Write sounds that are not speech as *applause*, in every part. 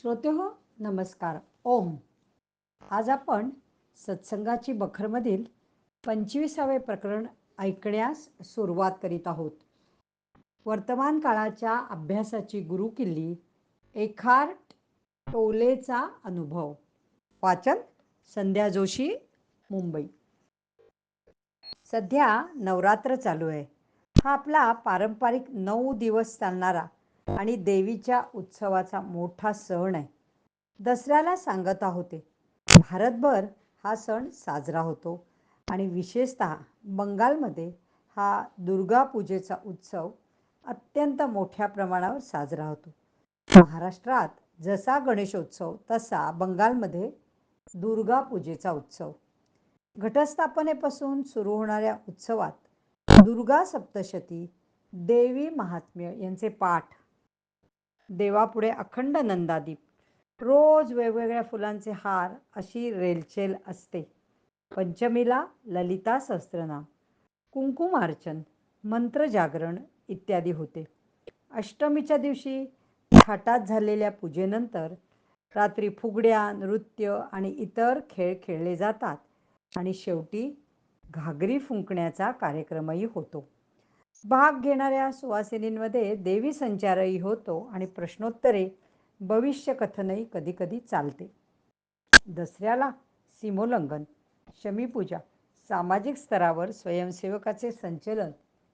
श्रोते हो नमस्कार. ओम. आज आपण सत्संगाची बखरमधील पंचवीसावे प्रकरण ऐकण्यास सुरुवात करीत आहोत. वर्तमान काळाच्या अभ्यासाची गुरुकिल्ली एखार्ट टोलेचा अनुभव. वाचन संध्या जोशी मुंबई. सध्या नवरात्र चालू आहे. हा आपला पारंपरिक नऊ दिवस चालणारा आणि देवीच्या उत्सवाचा मोठा सण आहे. दसऱ्याला सांगत होते भारतभर हा सण साजरा होतो. आणि विशेषत बंगालमध्ये हा दुर्गा पूजेचा उत्सव अत्यंत मोठ्या प्रमाणावर साजरा होतो. महाराष्ट्रात जसा गणेशोत्सव तसा बंगालमध्ये दुर्गा पूजेचा उत्सव. घटस्थापनेपासून सुरू होणाऱ्या उत्सवात दुर्गा सप्तशती देवी महात्म्य यांचे पाठ देवापुढे अखंड नंदादीप. रोज वेगवेगळ्या फुलांचे हार अशी रेलचेल असते. पंचमीला ललिता सहस्त्रनाम कुंकुमार्चन मंत्रजागरण इत्यादी होते. अष्टमीच्या दिवशी थाटात झालेल्या पूजेनंतर रात्री फुगड्या नृत्य आणि इतर खेळ खेळले जातात आणि शेवटी घागरी फुंकण्याचा कार्यक्रमही होतो. भाग घेणाऱ्या सुवासिनींमध्ये देवी संचारही होतो आणि प्रश्नोत्तरे भविष्यकथनही कधीकधी चालते. दसऱ्याला सीमोल्लंघन शमीपूजा सामाजिक स्तरावर स्वयंसेवकाचे संचलन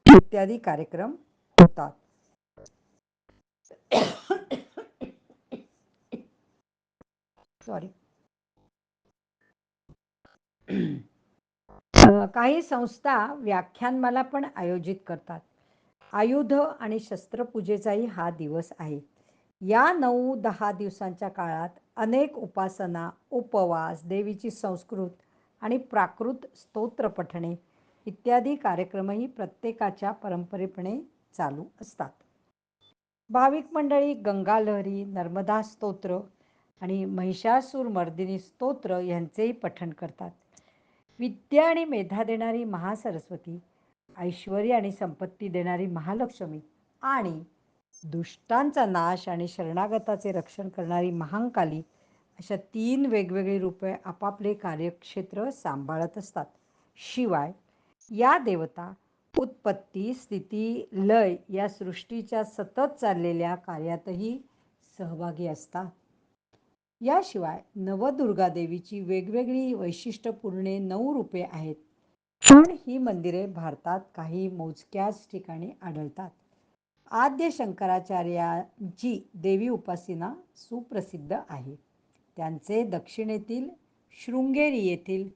इत्यादी कार्यक्रम होतात. *coughs* सॉरी काही संस्था व्याख्यानमाला पण आयोजित करतात. आयुध आणि शस्त्रपूजेचाही हा दिवस आहे. या नऊ दहा दिवसांच्या काळात अनेक उपासना उपवास देवीची संस्कृत आणि प्राकृत स्तोत्र पठणे इत्यादी कार्यक्रमही प्रत्येकाच्या परंपरेपणे चालू असतात. भाविक मंडळी गंगालहरी नर्मदा स्तोत्र आणि महिषासूर मर्दिनी स्तोत्र यांचेही पठण करतात. विद्या आणि मेधा देणारी महासरस्वती ऐश्वर आणि संपत्ती देणारी महालक्ष्मी आणि दुष्टांचा नाश आणि शरणागताचे रक्षण करणारी महांकाली अशा तीन वेगवेगळी रूपे आपापले कार्यक्षेत्र सांभाळत असतात. शिवाय या देवता उत्पत्ती स्थिती लय या सृष्टीच्या सतत चाललेल्या कार्यातही सहभागी असतात. याशिवाय नवदुर्गा देवीची वेगवेगळी वैशिष्ट्यपूर्णे नऊ रूपे आहेत. पण ही मंदिरे भारतात काही मोजक्याच ठिकाणी आढळतात. आद्य शंकराचार्यांची देवी उपासना सुप्रसिद्ध आहे. त्यांचे दक्षिणेतील शृंगेरी येथील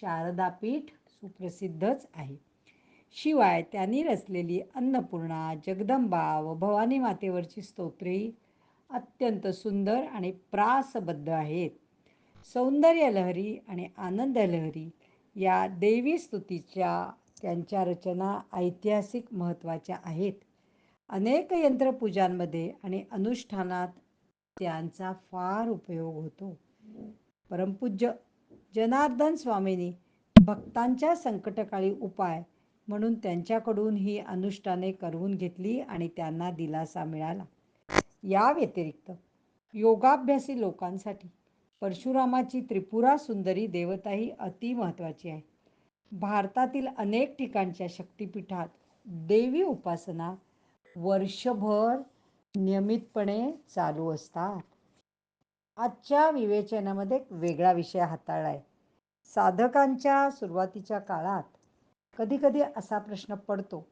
शारदापीठ सुप्रसिद्धच आहे. शिवाय त्यांनी रचलेली अन्नपूर्णा जगदंबा व भवानी मातेवरची स्तोत्रेही अत्यंत सुंदर आणि प्रासबद्ध आहेत. सौंदर्य लहरी आणि आनंद लहरी या देवी स्तुतीच्या त्यांच्या रचना ऐतिहासिक महत्त्वाच्या आहेत. अनेक यंत्रपूजांमध्ये आणि अनुष्ठानात त्यांचा फार उपयोग होतो. परमपूज्य जनार्दन स्वामींनी भक्तांच्या संकटकाळी उपाय म्हणून त्यांच्याकडून ही अनुष्ठाने करवून घेतली आणि त्यांना दिलासा मिळाला. या व्यतिरिक्त योगाभ्यासी लोकांसाठी परशुरामाची त्रिपुरा सुंदरी देवताही अति महत्त्वाची आहे. भारतातील अनेक ठिकाणच्या शक्तिपीठात देवी उपासना वर्षभर नियमितपणे चालू असतात. आजच्या विवेचनामध्ये एक वेगळा विषय हाताळला आहे. साधकांच्या सुरुवातीच्या काळात कधीकधी असा प्रश्न पडतो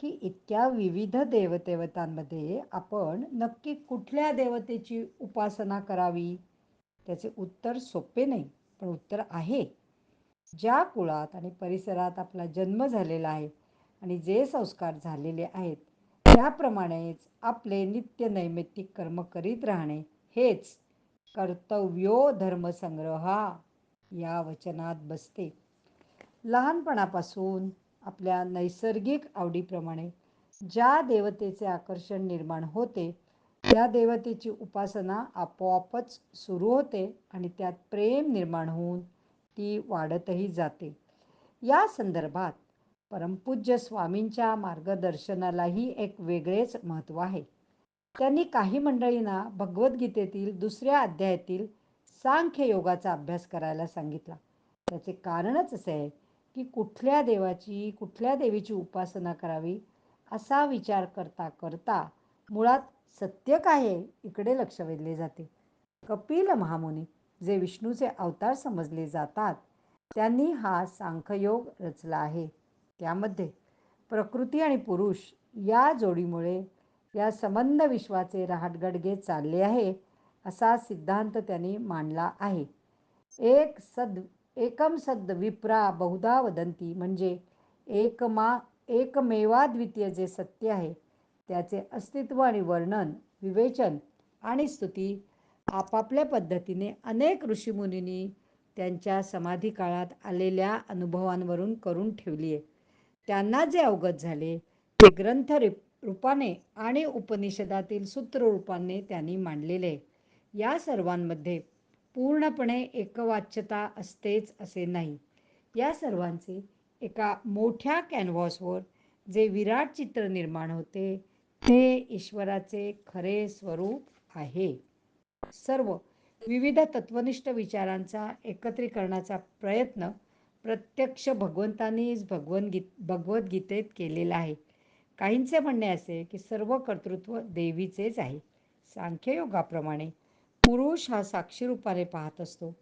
की इतक्या विविध देवदेवतांमध्ये आपण नक्की कुठल्या देवतेची उपासना करावी? त्याचे उत्तर सोपे नाही पण उत्तर आहे. ज्या कुळात आणि परिसरात आपला जन्म झालेला आहे आणि जे संस्कार झालेले आहेत त्याप्रमाणेच आपले नित्य नैमित्तिक कर्म करीत राहणे हेच कर्तव्यो धर्मसंग्रहा या वचनात बसते. लहानपणापासून आपल्या नैसर्गिक आवडीप्रमाणे ज्या देवतेचे आकर्षण निर्माण होते त्या देवतेची उपासना आपोआपच सुरू होते आणि त्यात प्रेम निर्माण होऊन ती वाढतही जाते. या संदर्भात परमपूज्य स्वामींच्या मार्गदर्शनालाही एक वेगळेच महत्त्व आहे. त्यांनी काही मंडळींना भगवद्गीतेतील दुसऱ्या अध्यायातील सांख्य योगाचा अभ्यास करायला सांगितला. त्याचे कारणच असे आहे की कुठल्या देवाची कुठल्या देवीची उपासना करावी असा विचार करता करता मुळात सत्य काय आहे इकडे लक्ष वेधले जाते. कपिल महामुनी जे विष्णूचे अवतार समजले जातात त्यांनी हा सांख्ययोग रचला आहे. त्यामध्ये प्रकृती आणि पुरुष या जोडीमुळे या संबंध विश्वाचे रहाटगडगे चालले आहे असा सिद्धांत त्यांनी मांडला आहे. एक सद एकम सद विप्रा बहुधा वदंती म्हणजे एकमा एकमेवाद्वितीय जे सत्य आहे त्याचे अस्तित्व आणि वर्णन विवेचन आणि स्तुती आपापल्या पद्धतीने अनेक ऋषीमुनींनी त्यांच्या समाधी काळात आलेल्या अनुभवांवरून करून ठेवली आहे त्यांना जे अवगत झाले ते ग्रंथ रूपाने आणि उपनिषदातील सूत्र रूपाने त्यांनी मांडलेले. या सर्वांमध्ये पूर्णपणे एकवाच्यता असतेच असे नाही. या सर्वांचे एका मोठ्या कॅनव्हॉसवर जे विराट चित्र निर्माण होते ते ईश्वराचे खरे स्वरूप आहे. सर्व विविध तत्वनिष्ठ विचारांचा एकत्रीकरणाचा प्रयत्न प्रत्यक्ष भगवंतांनीच भगवद्गीत भगवद्गीतेत केलेला आहे. काहींचे म्हणणे असे की सर्व कर्तृत्व देवीचेच आहे. सांख्ययोगाप्रमाणे पुरुष हा साक्षीरूपाने पाहत असतो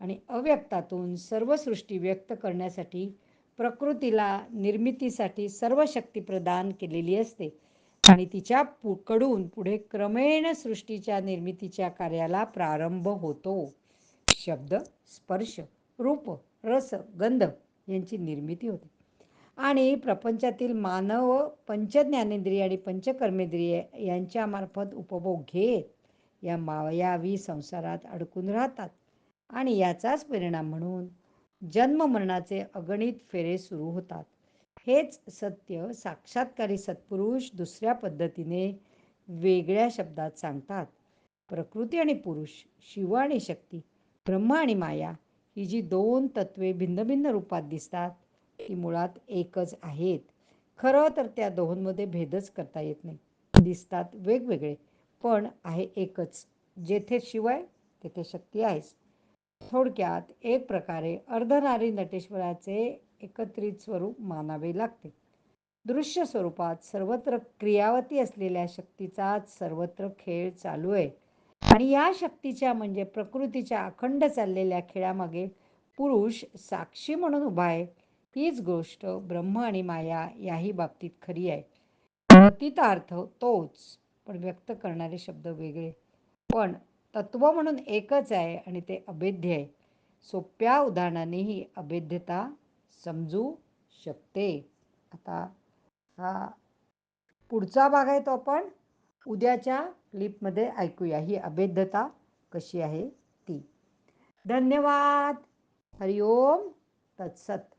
आणि अव्यक्तातून सर्व सृष्टी व्यक्त करण्यासाठी प्रकृतीला निर्मितीसाठी सर्व शक्ती प्रदान केलेली असते आणि तिच्या कडून पुढे क्रमेण सृष्टीच्या निर्मितीच्या कार्याला प्रारंभ होतो. शब्द स्पर्श रूप रस गंध यांची निर्मिती होते. आणि प्रपंचातील मानव पंचज्ञानेंद्रिय आणि पंचकर्मेंद्रिय यांच्यामार्फत उपभोग घेत या मायावी संसारात अडकून राहतात. आणि याचाच परिणाम म्हणून जन्ममरणाचे अगणित फेरे सुरू होतात. हेच सत्य साक्षात्कारी सत्पुरुष दुसऱ्या पद्धतीने वेगळ्या शब्दात सांगतात. प्रकृती आणि पुरुष शिव आणि शक्ती ब्रह्म आणि माया ही जी दोन तत्वे भिन्न भिन्न रूपात दिसतात ती मुळात एकच आहेत. खरं तर त्या दोहोंमध्ये भेदच करता येत नाही. दिसतात वेगवेगळे. पण आहे एकच. जेथे शिवाय तेथे शक्ती आहेच. थोडक्यात एक प्रकारे अर्धनारी नटेश्वराचे एकत्रित स्वरूप मानावे लागते. दृश्य स्वरूपात सर्वत्र क्रियावती असलेल्या शक्तीचाच सर्वत्र खेळ चालू आहे. आणि या शक्तीच्या म्हणजे प्रकृतीच्या अखंड चाललेल्या खेळामागे पुरुष साक्षी म्हणून उभा आहे. हीच गोष्ट ब्रह्म आणि माया याही बाबतीत खरी आहे. अर्थ तोच. पण व्यक्त करणारे शब्द वेगळे. पण तत्व म्हणून एकच आहे आणि ते अभेद्य आहे. सोप्या उदाहरणाने ही अभेद्यता समजू शकते. आता हा पुढचा भाग आहे तो आपण उद्याच्या क्लिपमध्ये ऐकूया. ही अभेद्यता कशी आहे ती. धन्यवाद. हरिओम. तत्सत.